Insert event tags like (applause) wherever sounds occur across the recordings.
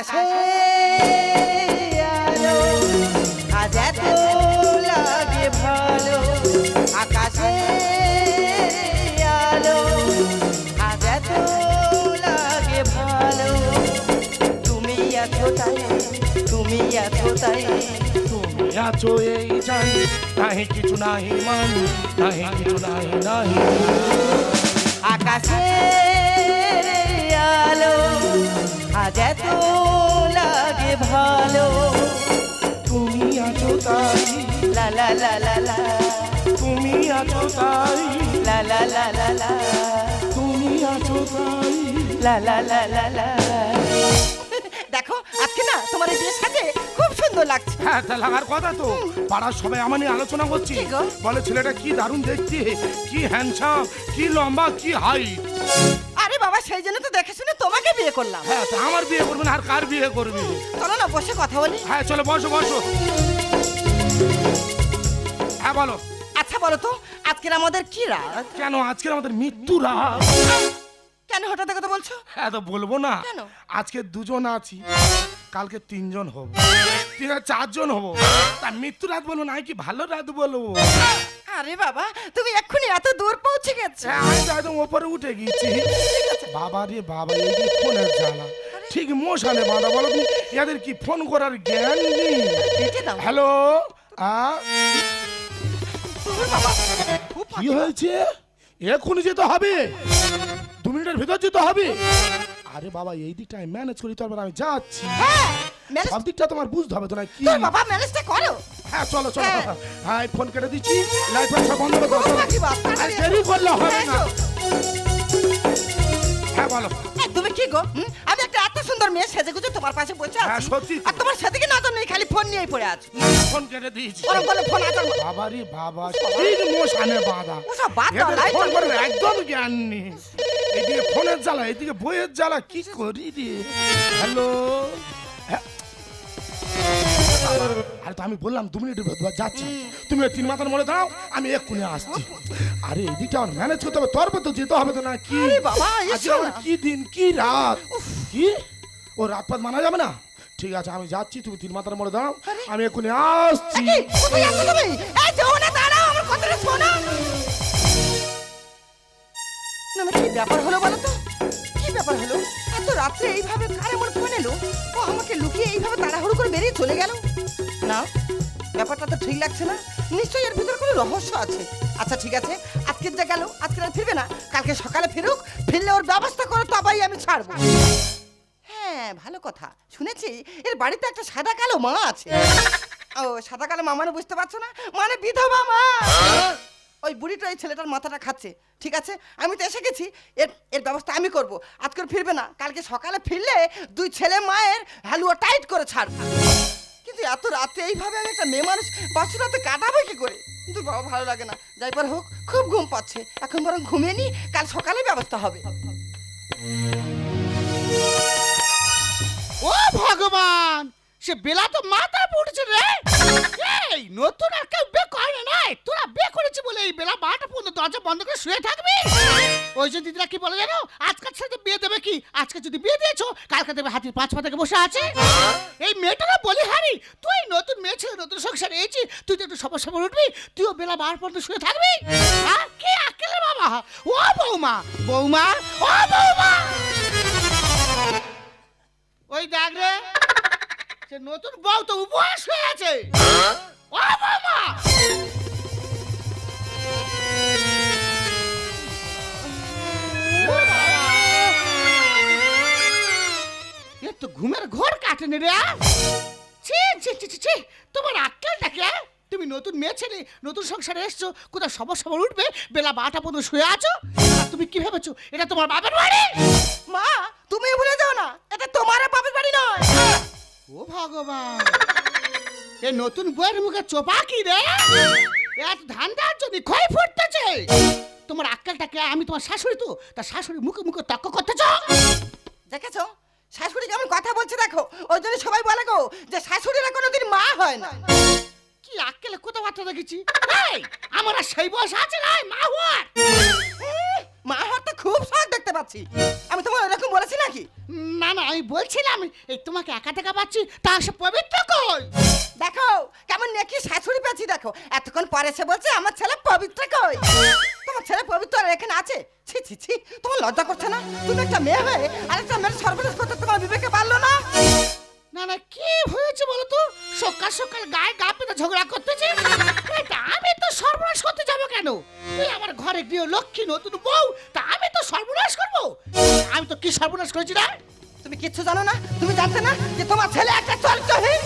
আকাশে আলো আজ এত লাগে ভালো, আকাশে আলো আজ তুমি আছো তাই তাই, তুমি আছো এই জানি নাহি কিছু নাহি মানি নাহি কিছু নাহি নাহি। আকাশে আলো আজ এত লাগে ভালো। তুমি আছো তাই। লা লা লা লা লা। তুমি আছো তাই। লা লা লা লা লা। তুমি আছো তাই। লা লা লা লা লা। দেখো আজকে না তোমার এই বিয়ের সাথে খুব সুন্দর লাগছে। হ্যাঁ তা লাগার কথা তো। পাড়ার সবাই আমার নিয়ে আলোচনা করছি? বলে ছেলেটা কি দারুণ দেখতে কি হ্যান্ডসাম কি লম্বা কি হাইট সেই জন্য তো দেখে শুনে তোমাকে বিয়ে করলাম। হ্যাঁ তা আমার বিয়ে করবে না আর কার বিয়ে করবি? চলো না বসে কথা বলি। হ্যাঁ চলো বসো বসো। হ্যাঁ বলো। আচ্ছা বলো তো আজকের আমাদের কি রাত? কেন আজকের আমাদের মৃত্যু রাত? কেন হঠাৎ কথা বলছো? হ্যাঁ তো বলব না। কেন? আজকে দুজন আছি কালকে তিনজন হব। তিন চারজন হব। তা মৃত্যু রাত বলব না কি ভালো রাত বলব? আরে বাবা তুমি এক্ষুনি এত দূর পৌঁছে গেছো। আমি তো একদম ওপরে উঠে গিয়েছি। বাবা রে বাবা এই যে ফোনের জ্বালা। ঠিক মশানে বাঁধা বলো তুমি এদের কি ফোন করার জ্ঞান নেই? হ্যালো? কি হয়েছে? এক্ষুনি যেতে হবে। দু মিনিটের ভিতর যেতে হবে। আরে বাবা এই দিকটা আমি ম্যানেজ করি তারপর আমি যাচ্ছি। হ্যাঁ ম্যানেজ সব দিকটা তোমার বুঝতে হবে তো না কি তোর বাবা ম্যানেজটা করো। হ্যাঁ চলো চলো। হ্যাঁ। হ্যাঁ ফোন কেটে দিচ্ছি। লাইট সব বন্ধ করে দাও। আর দেরি করলে হবে হ্যাঁ, না হ্যাঁ বলো। তুমি কি গো? আমি সুন্দর মেয়ে সেজে গুজে তোমার পাশে বসে হ্যাঁ, আছি। সত্যি তো। আর তোমার সেদিকে নজর নেই? খালি ফোন নিয়েই পড়ে আছো। ফোন কেটে দিয়েছি। ওরকম বলে ফোন আচার বাবা রে বাবা ঠিক মোশানে বাঁধা। ওসব বাদ দাও, এদের লাইট ফোন জ্বলবে। একদম জ্ঞান নেই। এদিকে ফোনের জ্বালা এদিকে বইয়ের জ্বালা কি করি রে? হ্যালো? আরে তো আমি বললাম দু মিনিটের ভেতর যাচ্ছি। তুমি ওই তিন মাথার মোড়ে দাও আমি এক্ষুনি আসছি। আরে এদিকটা আমার ম্যানেজ করতে হবে তোর তো যেতে হবে তো না কি আরে বাবা, এসো। আজকে আমার না। কি দিন কি রাত? কি? ও রাত পাত মানা যাবে না? ঠিক আছে আমি যাচ্ছি তুমি তিন মাথার মোড়ে দাঁড়াও। আমি এক্ষুনি আসছি। এই, কোথায় যাচ্ছো তুমি? এই যেও না দাঁড়াও আমার কথাটা শোনো। না, না, কি ব্যাপার হলো বলো তো? কি ব্যাপার হলো? এত রাত্রে এইভাবে কার এমন ফোন এলো? ও আমাকে লুকিয়ে এইভাবে তাড়াহুড়ো করে বেরিয়ে চলে গেল? না ব্যাপারটা তো ঠিক লাগছে না। নিশ্চয়ই এর ভিতর কোনো রহস্য আছে। আচ্ছা ঠিক আছে আজকে যা গেল আজকে আর ফিরবে না। কালকে সকালে ফিরুক ফিরলে ওর ব্যবস্থা করো তবেই আমি ছাড়বো। হ্যাঁ ভালো কথা। শুনেছি? এর বাড়িতে একটা সাদা কালো মা আছে। ও, সাদা কালো মা মানে বুঝতে পারছ না? মানে বিধবা মা। ওই বুড়িটা ওই ছেলেটার মাথাটা খাচ্ছে। ঠিক আছে? আমি তো এসে গেছি। এর এর ব্যবস্থা আমি করব। আজকে ফিরবে না। কালকে সকালে ফিরলে দুই ছেলে মায়ের হালুয়া টাইট করে ছাড়বো। কিন্তু এত রাতে এইভাবে আমি একটা মেয়ে মানুষ বাসু রাতে কাটাবে কি করে? কিন্তু বাবা, ভালো লাগে না। যাই পার হোক, খুব ঘুম পাচ্ছে। এখন বরং ঘুমিয়ে নি, কাল সকালে ব্যবস্থা হবে। ও ভগবান, সে বেলা তো মাথা পড়ছে রে। এই, নতুন আর কেউ বিয়ে করে নাই তোরা বিয়ে করেছি বলে এই বেলা বারোটা পর্যন্ত দরজা বন্ধ করে শুয়ে থাকবি। ওই যে দিদিরা কি বলে জানো, আজকাল সাথে বিয়ে দেবে কি? আজকে যদি বিয়ে দিয়েছ, কালকে দেবে হাতির পাঁচ পা থেকে বসে আছে। এই মেয়েটারা বলি হারি, তুই নতুন মেয়ে ছেলে, নতুন সংসার এসেছি তুই তো একটু সবার সবার উঠবি, তুইও বেলা বার পর্যন্ত শুয়ে থাকবি। হ্যাঁ কে আকেলে বাবা? ও বৌমা বৌমা, ও বৌমা। ওই দেখ রে সে নতুন বউ তো উপহাস হয়ে আছে ও বাবা এ তো ঘুমের ঘর কাটেনি রে ছি ছি ছি ছি, ছি তোমার আক্কেলটা কে? তুমি নতুন মেয়ে ছেলে নতুন সংসারে এসছো কোথায় সবার সবার উঠবে? বেলা বারোটা পর্যন্ত শুয়ে আছো? আর তুমি কি ভেবেছো? এটা তোমার বাবার বাড়ি? মা তুমি ভুলে যাও না এটা তোমার বাপের বাড়ি নয়। ও ভগবান। এ নতুন বইয়ের মুখে চোপা কি রে? এত ধান্দার জন্য ক্ষয় ফুটতেছে তোমার আক্কেলটাকে আমি তোমার শাশুড়ি তো তার শাশুড়ি মুখে মুখে তক্ক করতেছ? দেখেছ? শাশুড়ি কেমন কথা বলছে দেখো ওই জন্য সবাই বলে গো যে শাশুড়িরা কোনোদিন মা হয় না। কি আক্কেলে কথাবার্তা দেখেছি? এই আমার সেই বয়স আছে না? মা হওয়ার? পাচ্ছি? আমি তোমার এরকম বলেছি নাকি? না না আমি বলছিলাম এই তোমাকে একা টাকা পাচ্ছি তা সে পবিত্র কই? দেখো কেমন নাকি শাশুড়ি পেয়েছি দেখো। এতক্ষণ পরে সে বলছে আমার ছেলে পবিত্র কই? তোমার ছেলে পবিত্র আর এখানে আছে? ছি ছি ছি তোমার লজ্জা করছে না? তুমি একটা মেয়ে হয়ে আরেকটা মেয়ের সর্বনাশ করতে তোমার বিবেকে পারল না? না না কি হয়েছে বলো তো সকাল সকাল গায়ে গা পেতে ঝগড়া করতেছে? আমি তো সর্বনাশ করতে যাব কেন? তুই আমার ঘরে গৃহ লক্ষ্মী নতুন বউ তা আমি তো সর্বনাশ করব? আমি তো কি সর্বনাশ করেছি না তুমি কিচ্ছু জানো না তুমি জানতে না যে তোমার ছেলে একটা চরিত্রহীন!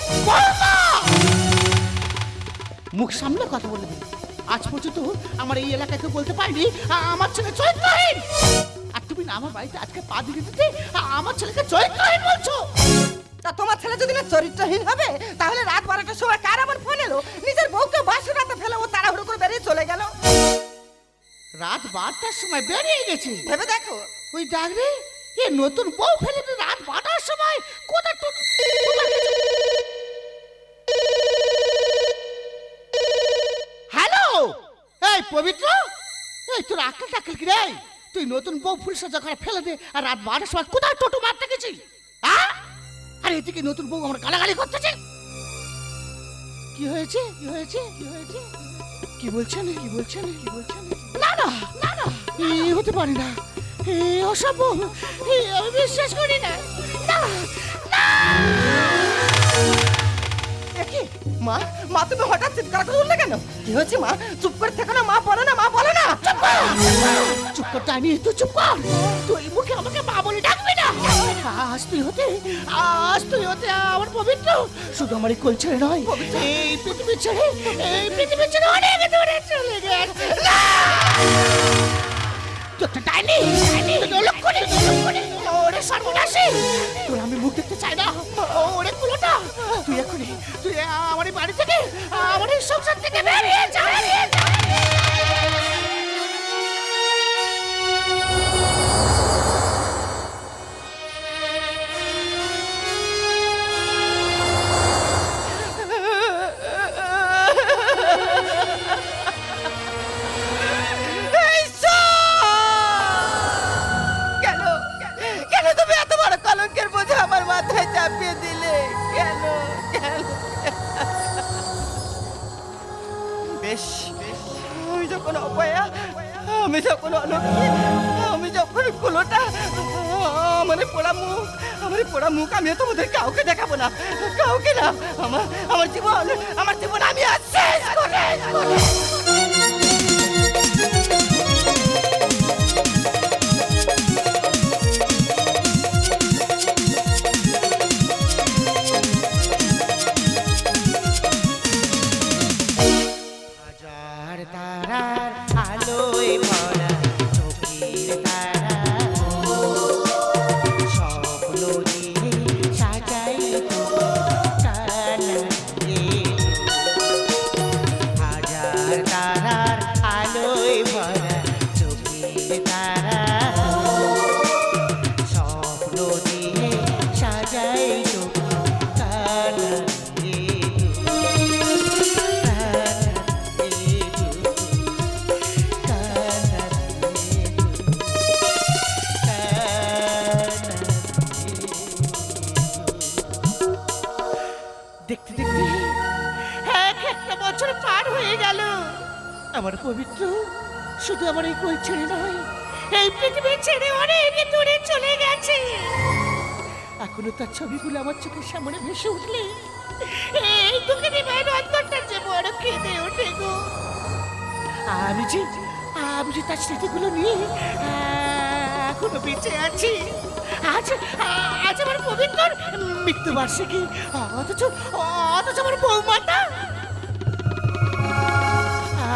মুখ সামলে কথা বলে দিই আজ পর্যন্ত আমার এই এলাকায় কেউ বলতে পারিনি আমার ছেলে চরিত্রহীন। আর তুমি না আমার বাড়িতে আজকে পা দিয়ে দিতে আমার ছেলেকে চরিত্রহীন বলছো? তা তোমার ছেলে যদি না চরিত্রহীন হবে তাহলে রাত বারোটার সময় কার আবার ফোন এলো? নিজের বউকে বাসে রাতে ফেলে ও তাড়াহুড়ো করে বেরিয়ে চলে গেল। রাত বারোটার সময় বেরিয়ে গেছে? ভেবে দেখো। ওই ডাক রে এ নতুন বউ ফেলে রাত বারোটার সময় কোথায় হ্যালো? এই পবিত্র? এই তোর আক্কেল টাক্কেল কি রে? তুই নতুন বউ ফুল সাজা করে ফেলে দে আর রাত বারোটার সময় কোথায় টোটো মারতে গেছিস? হ্যাঁ এদিকে নতুন বউ আমার গালাগালি করতেছে। কি হয়েছে? কি হয়েছে? কি হয়েছে? কি বলছেন কি বলছেন কি বলছেন না? না না না এ হতে পারে না। এ অসম্ভব আমি বিশ্বাস করি না। না না। দেখি মা মা তুমি হঠাৎ চিৎকার করে উঠলে কেন? কি হয়েছে মা? চুপ করে থেকো না মা বলে না মা বলে না। চুপ কর। টানি তুই চুপ কর। তুই মুখে আমাকে মা বলে না আজ তুই হতে আজ তুই হতে আমার পবিত্র। শুধু আমার এই কোল ছেড়ে নয় এই পৃথিবী ছেড়ে এই পৃথিবী ছেড়ে অনেক দূরে চলে গেছে। তোর তো ডাইনি ওরে সর্বনাশী! তোর আমি মুখ দেখতে চাই না। ওরে কুলোটা! তুই এখনই তুই আমার বাড়ি থেকে আমার সংসার থেকে বেরিয়ে যা। আমি তোমাদের কাউকে দেখাবো না। এখনও তার ছবিগুলো আমার চোখের সামনে ভেসে উঠলে, এই তোকে দিবেন অন্তরটা যে বড় ওঠে গো। আমি যে আমি যে তার স্মৃতিগুলো নিয়ে এখনও বেঁচে আছি, আজ আজ আমার পবিত্র মৃত্যুবার্ষিকী, অথচ অথচ আমার বৌমাটা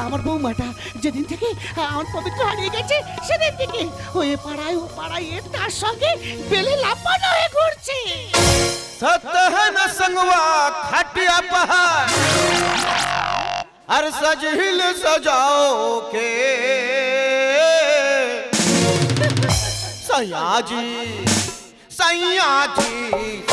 আমার বৌমাটা যেদিন থেকে আমার পবিত্র হারিয়ে গেছে সেদিন থেকে ওই পাড়ায় ও পাড়ায় এ তার সঙ্গে বেলে লাপানো হয়ে ঘুরছে सत्य है न संगवा खटिया पहाड़ हर सजहिल सजाओ के सयाजी सयाजी सयाजी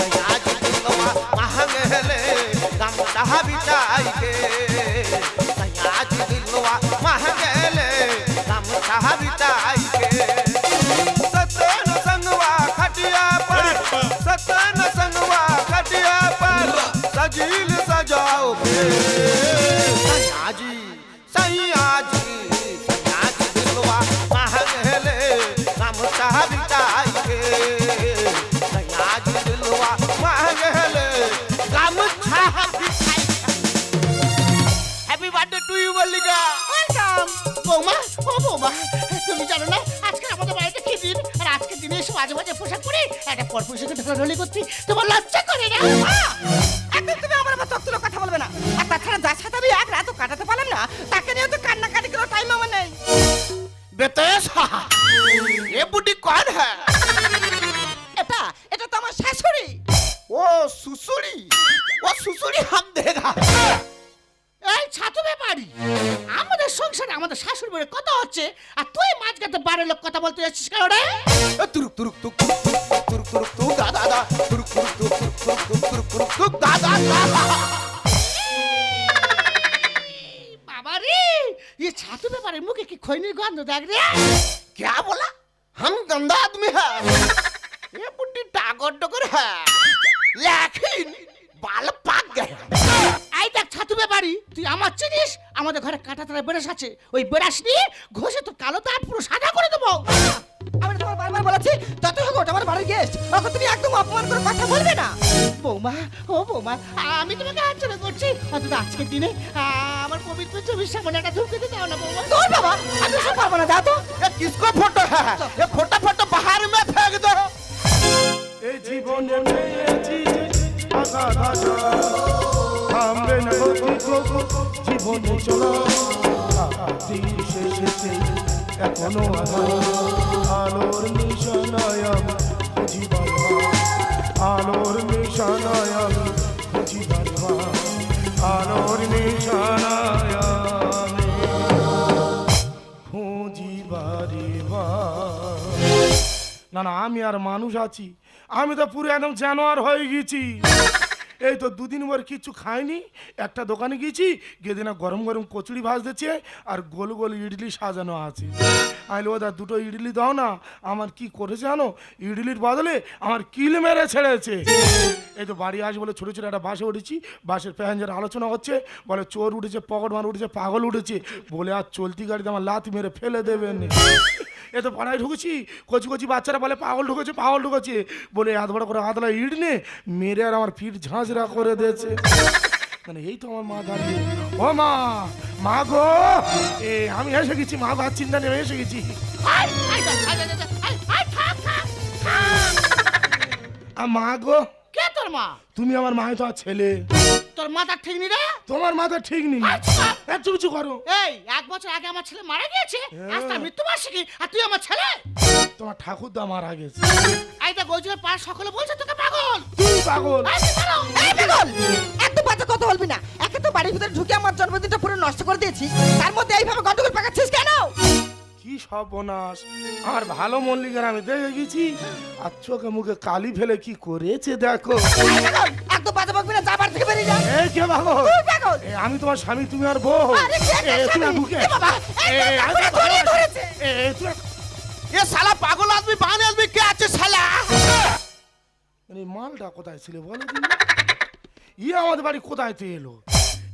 আমি এক রাতও কাটাতে পারলাম না তাকে নিয়ে তো কান্নাকাটি করার টাইম আমার নেই বেতেশা এ বুটি কন হ্যাঁ এটা এটা তো আমার শাশুড়ি ও সুসুড়ি ও সুসুড়ি হাম দেগা এই ছাতু ব্যাপারি আমাদের সংসারে আমাদের শাশুড়ি বলে কথা হচ্ছে আর তুই মাঝখানে বারের লোক কথা বলতে যাচ্ছিস কেন রে তুরুক তুরুক তুক তুরুক তুরুক তুক দা দা দা তুরুক তুরুক তুক তুরুক তুরুক তুক তুরুক তুরুক তুক দা দা ব্যাপারে মুখে কি খৈনির গন্ধ দেখ রে क्या बोला हम गंदा आदमी है (laughs) ये बुड्ढी टागर डगर है लेकिन बाल पाक गया এই দেখ ছাতু ব্যাপারি তুই আমার চিনিস আমাদের ঘরে কাঁটা তারা বেড়াস আছে ওই বেড়াস নিয়ে ঘষে তো কালো দাঁত পুরো সাদা করে দেবো আমি না তোমার বারবার বলেছি যতই ঘরের গেস্ট ওকে তুমি একদম অপমান করে কথা বলবে না। বৌমা ও বৌমা আমি তোমাকে আচরণ করছি। অন্তত আজকের দিনে আমার পবিত্র ছবির সামনে একটা ধূপ দিতে দাও না বৌমা। তোর বাবা আমি সব পারব না দাও তো। কিসকো ফটো হ্যাঁ, হ্যাঁ, হ্যাঁ। ফটো ফটো বাহার মে ফেক দো। এই জীবনে নিয়েছি জীবনে চলা এখনও আলোর নিশানায় খুঁজি আলোর নিশানায়। আমি না না, আমি আর মানুষ আছি। আমি তো পুরো একদম জানোয়ার হয়ে গেছি। এই তো দুদিন পর কিছু খাইনি, একটা দোকানে গেছি গিয়ে দিনা গরম গরম কচুরি ভাজ দিচ্ছে আর গোল গোল ইডলি সাজানো আছে। আমি ওদা দুটো ইডলি দাও না। আমার কি করেছে জানো? ইডলির বদলে আমার কিল মেরে ছেড়েছে। এই তো বাড়ি আসে বলে ছোটো ছোটো একটা বাসে উঠেছি। বাসের প্যাসেঞ্জার আলোচনা হচ্ছে, বলে, চোর উঠেছে পকেট মার উঠেছে, পাগল উঠেছে। বলে, আর চলতি গাড়িতে আমার লাত মেরে ফেলে দেবেন এ তো পাড়ায় ঢুকেছি, কচি কচি বাচ্চারা বলে, পাগল ঢুকেছে পাগল ঢুকেছে। বলে, এত বড় করে আদলা ইট নে মেরে আর আমার পিঠ ঝাঁঝরা করে দিয়েছে। মানে এই তো আমার মা দাঁড়িয়ে ও মা মা গো! এ আমি এসে গেছি মা ভাত চিন্তা নেই এসে গেছি। মা গো? কে তোর মা? তুমি আমার মা তো ছেলে। তোর মাথা ঠিক নি রে? তোমার মাথা ঠিক আচ্ছা। একটু কিছু করো। এই এক বছর আগে আমার ছেলে মারা গিয়েছে আজ তার মৃত্যুবার্ষিকী আর তুই আমার ছেলে? তোমার ঠাকুর দা মারা গেছে। এই দেখ ওই সকলে বলছে তোকে পাগল। তুই পাগল? পাগল। বাজে কথা বলবি না? একে তো বাড়ির ভিতরে ঢুকে আমার জন্মদিনটা পুরো নষ্ট করে দিয়েছি তার মধ্যে এইভাবে গন্ডগোল পাকাচ্ছিস কেন? কি সর্বনাশ। আর ভালো মল্লিকের আমি দেখে গেছি। আর চোখে মুখে কালি ফেলে কি করেছে দেখো। একদম বাজে বকবি না যাবার থেকে বেরিয়ে যা। এই কে ভাগো তুই আমি তোমার স্বামী তুমি আর বউ। আরে কে তুমি ঢুকে এ বাবা তুই এ শালা পাগল আদমি বানে আদমি কে আছে শালা? হ্যাঁ। মানে মালটা কোথায় ছিল বলো তুমি ইয়ে আমাদের বাড়ি কোথায় তো এলো?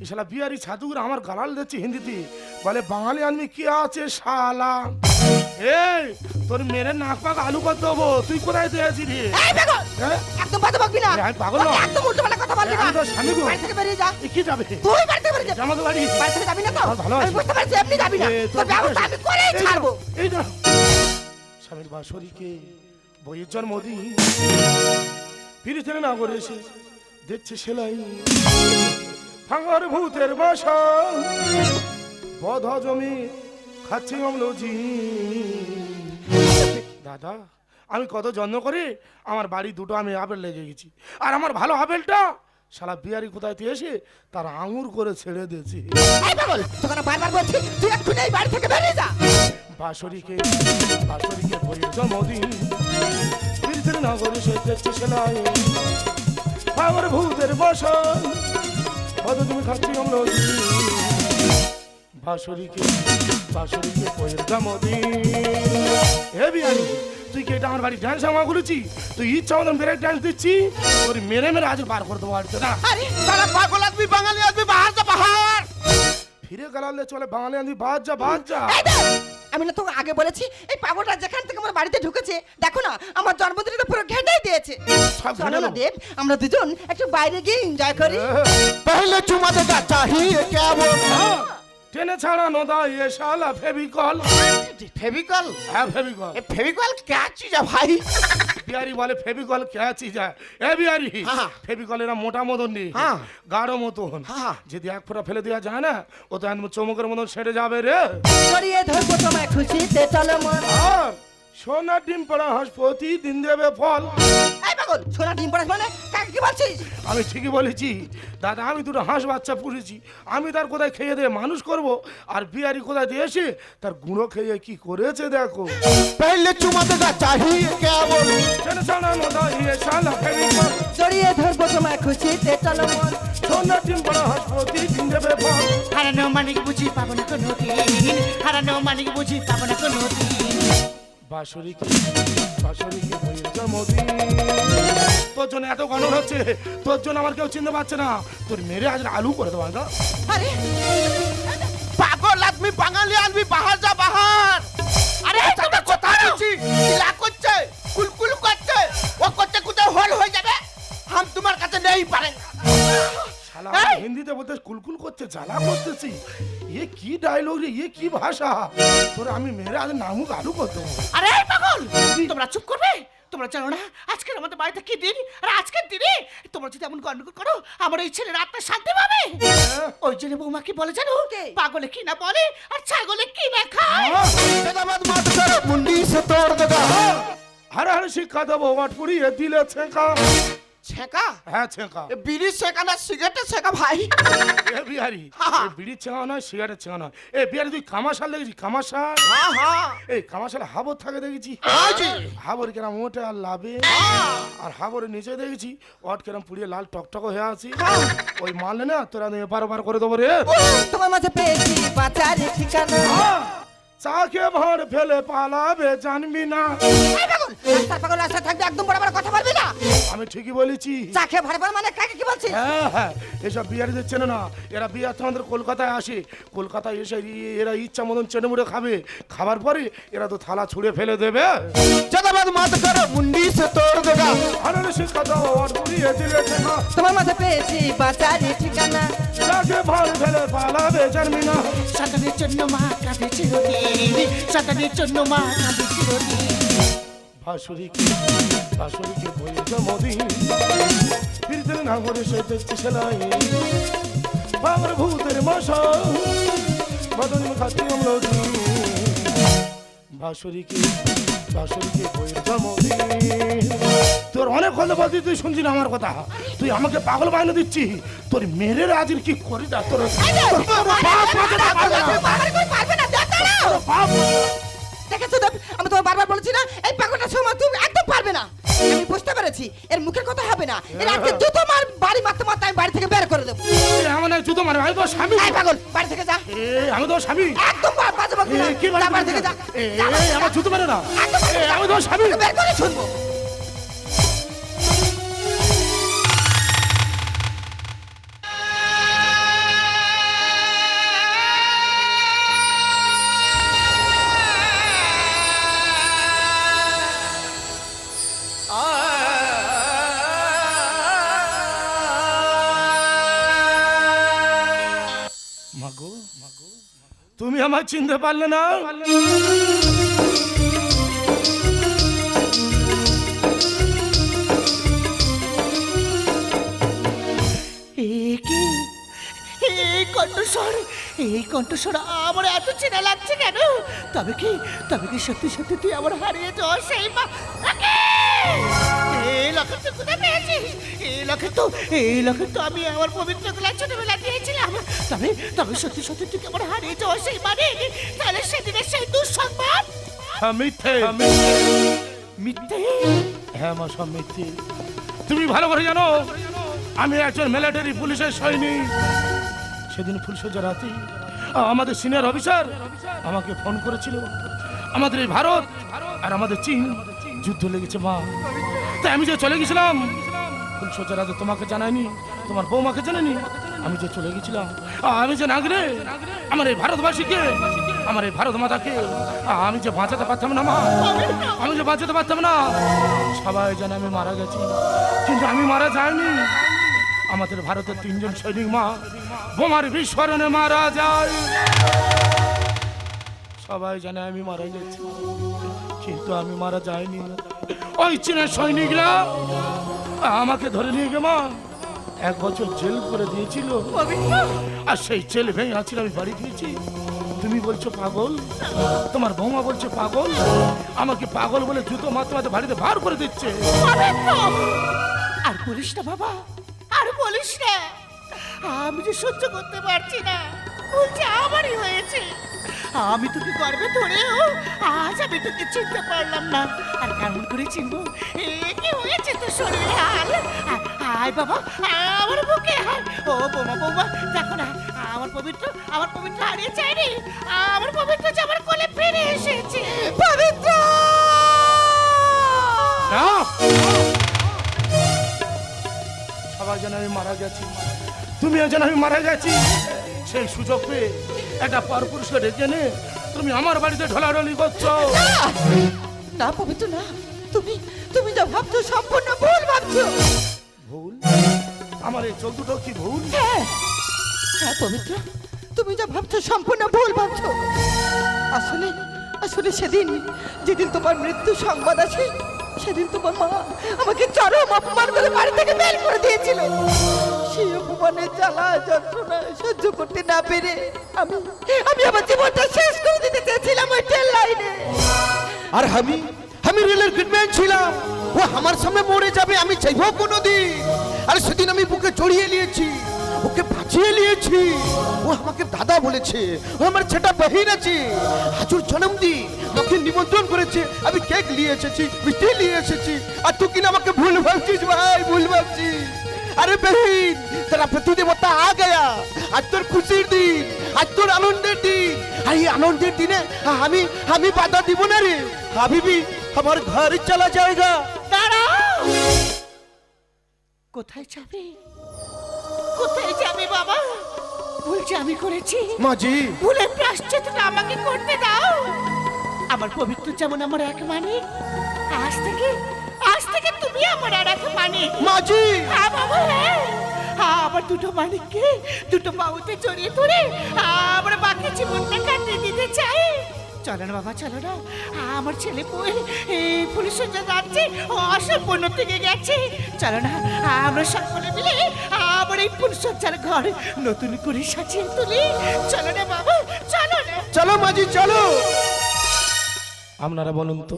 এ শালা বিহারি ছাতুগুলো আমার গালাল দিচ্ছে হিন্দিতে। বলে বাঙালি আনবি কি আছে শালা? এই তোর মেরে নাক পাক আলু কর দেবো তুই কোথায় দিয়েছি রে? এই বেগল হ্যাঁ? একদম বাজে বকবি না। আমি পাগল না। একদম উল্টো কথা বলবি না। তোর স্বামী গো। বাড়ি থেকে বেরিয়ে যা। কি যাবে? তুই বাড়ি থেকে বেরিয়ে যা। আমাদের বাড়ি। বাড়ি থেকে যাবি না তো? ভালো। আমি বুঝতে পারছি এমনি যাবি না। তোর ব্যবস্থা আমি করেই ছাড়বো। এই। স্বামীর বাসরিকে বইয়ের জন্মদিন। করে এসে। দেখছে সেলাই। ভাঙার ভূতের বাসা বধ জমি খাচ্ছে অম্লজি দাদা আমি কত যত্ন করে আমার বাড়ি দুটো আমি আপেল লেগে গেছি। আর আমার ভালো আপেলটা শালা বিয়ারি কোথায় থেকে এসে তার আঙুর করে ছেড়ে দিয়েছি। তুই বাসরিকে বাসরিকে জন্মদিন। ফিরতে সে দেখছে সেলাই। আমার ভূতের বসন। কত তুমি খাচ্ছি আমরা পয়ের তুই কি এটা আমার বাড়ি ডান্স আমার করেছি তুই ইচ্ছা মতন মেরে ডান্স দিচ্ছি তোর মেরে মেরে আজ পার করে দেবো আজকে না? আরে তারা পাগল বাঙালি আদমি বাহার যা বাহার ফিরে গেলালে চলে বাঙালি আদমি বাহার যা বাহার যা। আমি না তোকে আগে বলেছি এই পাগলটা যে আমার বাড়িতে ঢুকেছে দেখো না আমার জন্মদিনটা পুরো ঘেটাই দিয়েছে সব চলো ঘেঁটে না দেবো। দেব আমরা দুজন একটু বাইরে গিয়ে এনজয় করি पहले चुमा देगा चाहिए क्या वो টেনে ছাড়ানো দা এ শালা ফেবিকল ফেভিকল হ্যাঁ ফেবিকল এ ফেভিকল क्या चीज है भाई বিহারি বলে ফেবিকল কে চিজ এ বিহারি হ্যাঁ। ফেবিকল এরা মোটা মতন নেই হ্যাঁ। গাঢ় মতন হ্যাঁ। যদি এক ফোঁটা ফেলে দেওয়া যায় না ও তো একদম চমকের মতন সেরে যাবে রে জড়িয়ে ধরবো তোমায় খুশিতে চলো মন আর সোনা ডিম পাড়া হাঁস প্রতিদিন দেবে ফল। এই পাগল সোনা ডিম পাড়া মানে? কাকে কি বলছিস? আমি ঠিকই বলেছি। দাদা আমি দুটো হাঁস বাচ্চা পুষেছি। আমি তার কোথায় খেয়ে দিয়ে মানুষ করব আর বিয়ারি কোথায় দিয়ে এসে তার গুঁড়ো খেয়ে কি করেছে দেখো। পহলে চুমাতে যা চাহিয়ে কেবল। জনসানা নদা ইয়ে শালা ফেরি মন জড়িয়ে ধরবো তোমায় খুশিতে চলো মন। সোনা ডিম পাড়া হাঁস প্রতিদিন দেবে ফল। হারানো মানিক বুঝি পাবনা কোনো দিন হারানো মানিক বুঝি পাবনা কোনো দিন বাঁশরি কি? বাঁশরি কি তোর জন্য এত গণন হচ্ছে তোর জন্য আমার কেউ চিনতে পারছে না। তোর মেরে আজ আলু করে দেবো না আরে পাগল আদমি বাঙালি আদমি বাহার যা বাহার। আরে এটা কোথায় আছি চিলা করছে কুলকুল করছে ও করতে কোথায় হল হয়ে যাবে। হাম তোমার কাছে নেই পারেন হিন্দিতে বলতে কুলকুল করছে জ্বালা করতেছি। এ কি ডায়লগ রে এ কি ভাষা? তোর আমি মেরে আজ নামুক আলু করে দেবো আরে পাগল! তোমরা চুপ করবে? তোমরা জানো না আজকের আমাদের বাড়িতে কি দিন? আর আজকের দিনে তোমরা যদি এমন গন্ডগোল করো আমার এই ছেলের আত্মা শান্তি পাবে। ওই জন্য বৌমা কি বলে জানো? কে? পাগলে কি না বলে আর ছাগলে কি না খায়? দাদাবাদ মাত করো মুন্ডি সে তোড় দেগা হারে হারে শিক্ষা দেবো ওয়াট পুড়িয়ে দিলে ছেঁকা। ছেকা? হ্যাঁ ছেঁকা। এ বিড়ি ছেকা না সিগারেটে ছেকা ভাই? এ বিহারি এ বিড়ির ছেঁকা নয় সিগারেটের ছেঁকা নয়। এ বিহারি তুই কামাশাল দেখেছি কামাশাল হ্যাঁ হ্যাঁ এই কামাশালে হাবর থাকে দেখেছি। হাবর কেরাম আর লাভে। আর হাবরের নিচে দেখেছি অট কেরাম পুড়িয়ে লাল টকটক হয়ে আছি। ওই মারলে না তোরা এপার ওপার করে দেবো রে। তোমার মাঝে পেয়েছি ঠিকানা। চাকে ভাঁড় ফেলে পালাবে জানবি না। পাগল রাস্তা থাকবে একদম বড় বড় কথা বলবি? আমি ঠিকই বলেছি। চা খেয়ে ভাড়া মানে কাকে কি বলছিস? হ্যাঁ হ্যাঁ এসব বিহারিদের চেনে না। এরা বিহার থেকে আমাদের কলকাতায় আসে। কলকাতায় এসে এরা ইচ্ছা মতন চেনে মুড়ে খাবে। খাবার পরে এরা তো থালা ছুঁড়ে ফেলে দেবে। দাদাবাদ মাত করো মুন্ডি সে তোড় দেগা। আরে শিক্ষা দাও আর পুড়িয়ে দিলে ছেঁকা তোমার মাঝে পেয়েছি বাঁচার ঠিকানা। চাকে ভাঁড় ফেলে পালাবে জানবি না। সাঁতারের জন্য মা কাঁদে চিরদিন। সাঁতারের জন্য মা কাঁদে চিরদিন। ভাসুরিকে ভাসুরিকে বই জমদিন ফিরতে না করে সে দেখছে সেলাই বাবার ভূতের মশা বদন খাতি অম্লদি ভাসুরিকে ভাসুরিকে বইয়ের জন্মদিন তোর অনেক কথা বলতি তুই শুনছি না আমার কথা? তুই আমাকে পাগল বানিয়ে দিচ্ছি তোর মেরে রাজির কি করি না তোর তোর- দেখেছ তো? আমি তোমার বারবার বলেছি না এই পাগলটা সময় তুমি একদম পারবে না। আমি বুঝতে পেরেছি এর মুখের কথা হবে না। এর আজকে জুতো মার বাড়ি মারতে মারতে আমি বাড়ি থেকে বের করে দেবো। আমার জুতো মারে আমি তো স্বামী। এই পাগল বাড়ি থেকে যা। আমি তো স্বামী। একদম বাজে বকবি না। বাড়ি থেকে যা। আমার জুতো মারে না। আমি তো স্বামী। বের করে শুনব। চিনতে পারলে না। কণ্ঠস্বর এই কণ্ঠস্বর আমার এত চেনা লাগছে কেন? তবে কি তবে কি সত্যি সত্যি তুই আমার হারিয়ে যাওয়া সেই মা লকেট তুই কোথায় পেয়েছিস এই লকেট তো এই লকেট তো আমি আমার পবিত্র গলায় ছোটবেলা দিয়েছিলাম। তবে তবে সত্যি সত্যি তুই কি আমার হারিয়ে যাওয়া সেই মানে তাহলে সেদিনের সেই দুঃসংবাদ। মিথ্যে। মিথ্যে? হ্যাঁ মা সব মিথ্যে। তুমি ভালো করে জানো আমি একজন মিলিটারি পুলিশের সৈনিক। সেদিন ফুলসজ্জা রাতে আমাদের সিনিয়র অফিসার আমাকে ফোন করেছিল। আমাদের এই ভারত আর আমাদের চীন যুদ্ধ লেগেছে মা। আমি যে চলে গেছিলাম। ফুলসজ্জা রাতে তোমাকে জানাইনি তোমার বৌমাকে জানানি আমি যে চলে গেছিলাম। আমি যে নাগরে, আমার এই ভারতবাসীকে, আমার এই ভারত মাতাকে, আমি যে বাঁচাতে পারতাম না মা, আমি যে বাঁচাতে পারতাম না, সবাই জানে আমি মারা গেছি, কিন্তু আমি মারা যাইনি। আমাদের ভারতের তিনজন সৈনিক মা, বোমার বিস্ফোরণে মারা যায়। সবাই জানে আমি মারা গেছি। কিন্তু আমি মারা যাইনি ওই চীনের সৈনিকরা আমাকে ধরে নিয়ে গে মা। এক বছর জেল করে দিয়েছিল। আর সেই জেল ভেঙে আছি, আমি বাড়ি দিয়েছি তুমি বলছো পাগল? তোমার বৌমা বলছে পাগল? আমাকে পাগল বলে জুতো মাত্র মাত্র বাড়িতে বার করে দিচ্ছে। আর বলিস না বাবা, আর বলিস না। আমি যে সহ্য করতে পারছি না। বলছে আমারই হয়েছে। আমি তোকে গর্বে ধরেও আজ আমি তোকে চিনতে পারলাম না। আর কেমন করে চিনবো? কি হয়েছে তোর শরীরে হাল? আয় বাবা, আমার বুকে হাল। ও বোমা বোমা, দেখো না, আমার পবিত্র আমার পবিত্র হারিয়ে চাইনি আমার পবিত্র যে আমার কোলে ফিরে এসেছে। পবিত্র! সবাই যেন আমি মারা গেছি। তুমিও যেন আমি মারা গেছি। সেই সুযোগ পেয়ে একটা পরপুরুষকে ডেকে নে তুমি আমার বাড়িতে ঢলাঢলি করছ। না না পবিত্র না। তুমি তুমি যা ভাবছ সম্পূর্ণ ভুল ভাবছ। ভুল? আমার এই চোখ দুটো কি ভুল? হ্যাঁ হ্যাঁ পবিত্র তুমি যা ভাবছ সম্পূর্ণ ভুল ভাবছ। আসলে আসলে সেদিন যেদিন তোমার মৃত্যু সংবাদ আছে সেদিন তোমার মা আমাকে চরম অপমান করে বাড়ি থেকে বের করে দিয়েছিল। সেই অপমানের জ্বালা, যন্ত্রণা, সহ্য করতে না পেরে আমি আমি আমার জীবনটা শেষ করে দিতে চেয়েছিলাম ওই ট্রেন লাইনে। আর আমি আমি রেলের গেটম্যান ছিলাম। ও আমার সামনে মরে যাবে, আমি চাইব কোনোদিন। আর সেদিন আমি বুকে জড়িয়ে নিয়েছি ওকে বাঁচিয়ে নিয়েছি। ও আমাকে দাদা বলেছে, ও আমার ছেটা বহিন আছে। হাজুর জন্মদিন আমাকে নিমন্ত্রণ করেছে, আমি কেক নিয়ে এসেছি, মিষ্টি নিয়ে এসেছি। আর তুই কিনা আমাকে ভুল ভাবছিস, ভাই, ভুল ভাবছিস। আরে বহিন তেরা প্রতিদেবতা আ। গয়া আজ তোর খুশির দিন আজ তোর আনন্দের দিন। আর এই আনন্দের দিনে আমি আমি বাধা দিব না রে। হাবিবি আমার ঘর চলা যায়গা। কোথায় যাবে? কোথায় যাবে বাবা? ভুল যে আমি করেছি। মাজি ভুলের প্রাশ্চিত্যটা আমাকে করতে দাও। আমার পবিত্র যেমন আমার এক মানিক আজ থেকে আজ থেকে তুমি আমার আর এক মানিক। মাজি হ্যাঁ বাবা হ্যাঁ। হ্যাঁ, আমার দুটো মানিককে দুটো বাবুতে জড়িয়ে ধরে আমার বাকি জীবনটা কাটিয়ে দিতে চাই। চলো না বাবা চলো না। আমার ছেলে বই এই পুলিশ সজ্জা যাচ্ছে অসম্পূর্ণ থেকে গেছে। চলো না আমরা সকলে মিলে আবার এই পুলিশ সজ্জার ঘর নতুন করে সাজিয়ে তুলি। চলো না বাবা চলো না। চলো মাজি চলো। আপনারা বলুন তো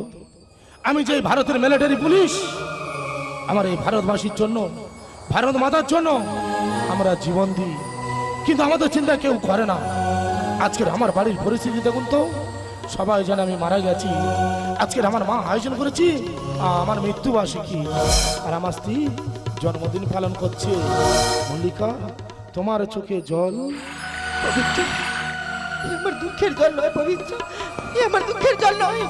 আমি যে ভারতের মিলিটারি পুলিশ আমার এই ভারতবাসীর জন্য, ভারত মাতার জন্য আমরা জীবন দিই। কিন্তু আমাদের চিন্তা কেউ করে না। আজকের আমার বাড়ির পরিস্থিতি দেখুন তো। সবাই জানে আমি মারা গেছি। আজকের আমার মা আয়োজন করেছি। আমার মৃত্যুবার্ষিকী। আর আমার স্ত্রী জন্মদিন পালন করছে। মল্লিকা, তোমার চোখে জল। পবিত্র। আমার দুঃখের জল নয়, পবিত্র। আমার দুঃখের জল নয়।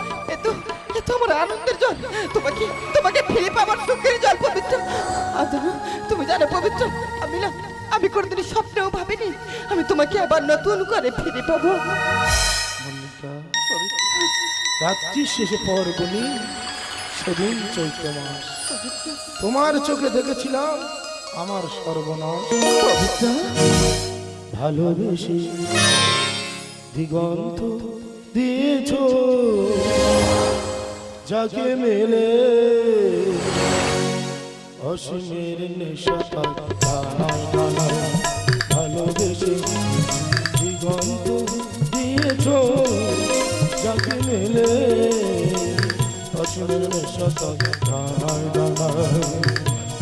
এ তো আমার আনন্দের জল। তোমাকে তোমাকে ফিরে পাবার সুখের জল পবিত্র। আদৌ তুমি জানো পবিত্র আমি না আমি কোনোদিন স্বপ্নেও ভাবিনি আমি তোমাকে আবার নতুন করে ফিরে পাবো। রাত্রি শেষে পরগুনি সেদিন চৈত্র মাস। তোমার চোখে দেখেছিলাম আমার সর্বনাশ। পবিত্র। ভালোবেসে দিগন্ত দিয়েছ। যাকে মেলে অসীমের নেশা ভালোবেসে দিগন্ত দিয়েছ। যাকে মেলে অসীমের নেশা টানায় টানায়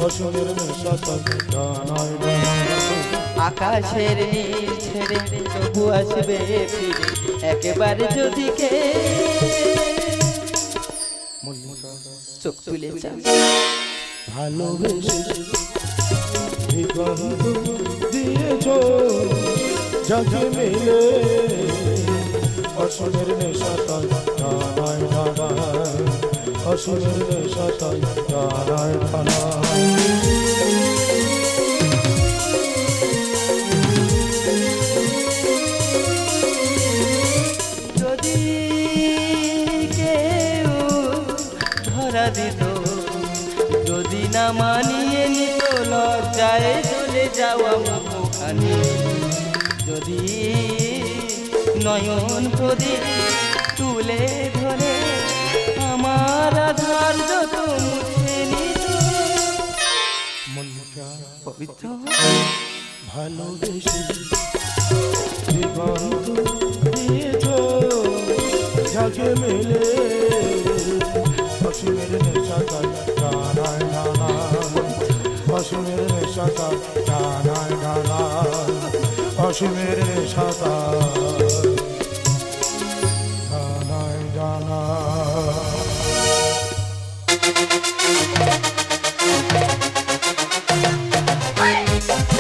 অসীমের নেশা টানায় টানায় আকাশের নীল ছেড়ে তবু আসবে ফিরে একেবারে যদি কে চোখ তুলে চান ভালোবেসে দিগন্ত দিয়েছ যাকে মেলে অসমের নেশাতায় টানায় টানায় অসমের নেশাতায় টানায় টানায় যদি না মানিয়ে নিত লজ্জায় চলে যাওয়া মুখানি যদি নয়ন প্রদীপ তুলে ধরে আমার আধার যত মুছে নিত। মল্লিকা পবিত্র ভালোবেসে দিগন্ত দিয়েছ যাকে মেলে অসীমের নেশাতায়